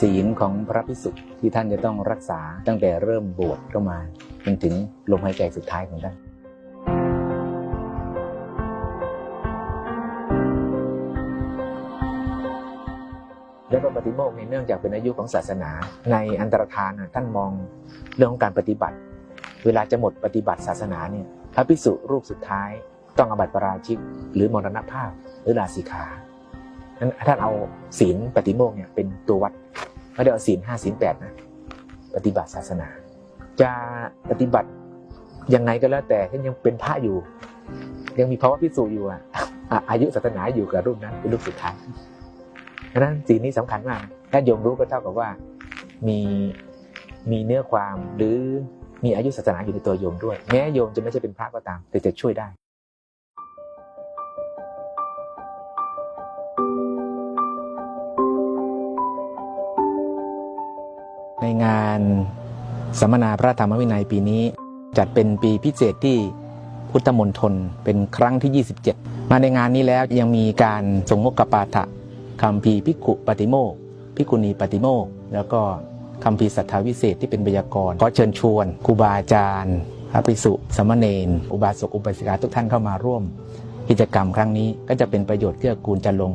ศีลของพระภิกษุที่ท่านจะต้องรักษาตั้งแต่เริ่มบวชเข้ามาจนถึงลมหายใจสุดท้ายของท่านและก็ปฏิโมกข์ในเนื่องจากเป็นอายุของศาสนา ในอันตรธานน่ะท่านมองเรื่องของการปฏิบัติ เวลาจะหมดปฏิบัติศาสนาเนี่ยพระภิกษุรูปสุดท้าย ต้องอบัติปราชิก หรือมรณภาพหรือลาสิขานั้นท่านเอาศีลปฏิโมกข์เนี่ยเป็นตัววัด ไม่ได้เอาศีลห้าศีลแปดนะปฏิบัติศาสนา จะปฏิบัติยังไงก็แล้วแต่ท่านยังเป็นพระอยู่ ยังมีภาวะภิกษุอยู่อะอะอายุศาสนาอยู่กับรูปนั้นเป็นรูปสุดท้ายดังนั้นสีลนี้สำคัญมากถ้าโยมรู้ก็เท่ากับว่ามีมีเนื้อความหรือมีอายุศาสนาอยู่ในตัวโยมด้วย แม้โยมจะไม่ใช่เป็นพระก็ตาม แต่จะช่วยได้ ในงานสัมมนาพระธรรมวินัยปีนี้ จัดเป็นปีพิเศษที่พุทธมณฑลเป็นครั้งที่ 27 มาในงานนี้แล้วยังมีการส่งมกปาฐะคำพีพิกุปฏิโมกพิกุณีปฏิโมกแล้วก็คำพีสัทธาวิเศษที่เป็นไวยากรขอเชิญชวนครูบาอาจารย์พระภิกษุสามเณรอุบาสกอุบาสิกาทุกท่านเข้ามาร่วม กิจกรรมครั้งนี้ก็จะเป็นประโยชน์เกื้อกูลจันลง